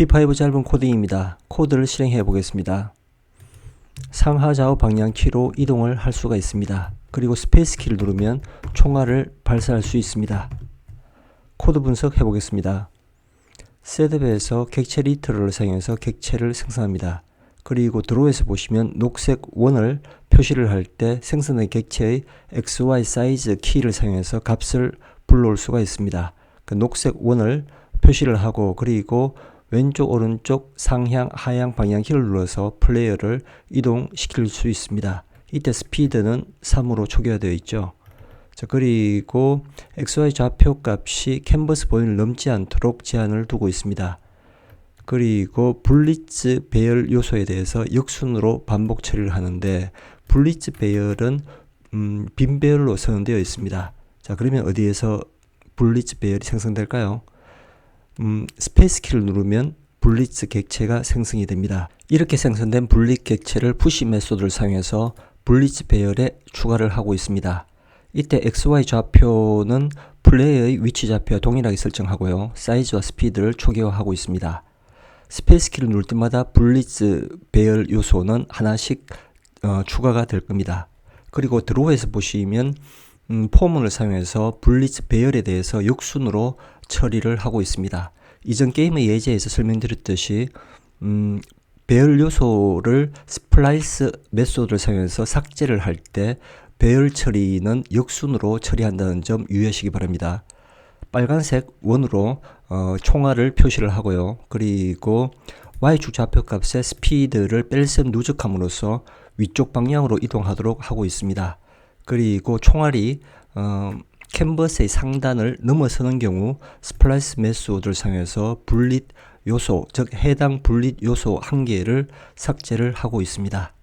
P5 짧은 코딩입니다. 코드를 실행해 보겠습니다. 상하 좌우 방향 키로 이동을 할 수가 있습니다. 그리고 스페이스 키를 누르면 총알을 발사할 수 있습니다. 코드 분석해 보겠습니다. 셋업에서 객체 리터럴을 사용해서 객체를 생성합니다. 그리고 드로우에서 보시면 녹색 원을 표시를 할 때 생성된 객체의 XY 사이즈 키를 사용해서 값을 불러올 수가 있습니다. 그 녹색 원을 표시를 하고 그리고 왼쪽 오른쪽 상향 하향 방향 키를 눌러서 플레이어를 이동시킬 수 있습니다. 이때 스피드는 3으로 초기화되어 있죠. 자, 그리고 XY 좌표 값이 캔버스 본위를 넘지 않도록 제한을 두고 있습니다. 그리고 블리츠 배열 요소에 대해서 역순으로 반복 처리를 하는데 블리츠 배열은 음, 빈 배열로 선언되어 있습니다. 자, 그러면 어디에서 블리츠 배열이 생성될까요? 음, 스페이스 키를 누르면 블리츠 객체가 생성이 됩니다. 이렇게 생성된 블리츠 객체를 푸시 메소드를 사용해서 블리츠 배열에 추가를 하고 있습니다. 이때 XY 좌표는 플레이어의 위치 좌표와 동일하게 설정하고요. 사이즈와 스피드를 초기화하고 있습니다. 스페이스 키를 누를 때마다 블리츠 배열 요소는 하나씩 어, 추가가 될 겁니다. 그리고 드로우에서 보시면 음, 포문을 사용해서 블리츠 배열에 대해서 역순으로 처리를 하고 있습니다. 이전 게임의 예제에서 설명드렸듯이 음, 배열 요소를 스플라이스 메소드를 사용해서 삭제를 할 때 배열 처리는 역순으로 처리한다는 점 유의하시기 바랍니다. 빨간색 원으로 어, 총알을 표시를 하고요. 그리고 y축 좌표 값의 스피드를 뺄셈 누적함으로써 위쪽 방향으로 이동하도록 하고 있습니다. 그리고 총알이 어, 캔버스의 상단을 넘어서는 경우 스플라이스 메소드를 사용해서 분릿 요소, 즉 해당 분릿 요소 한 개를 삭제를 하고 있습니다.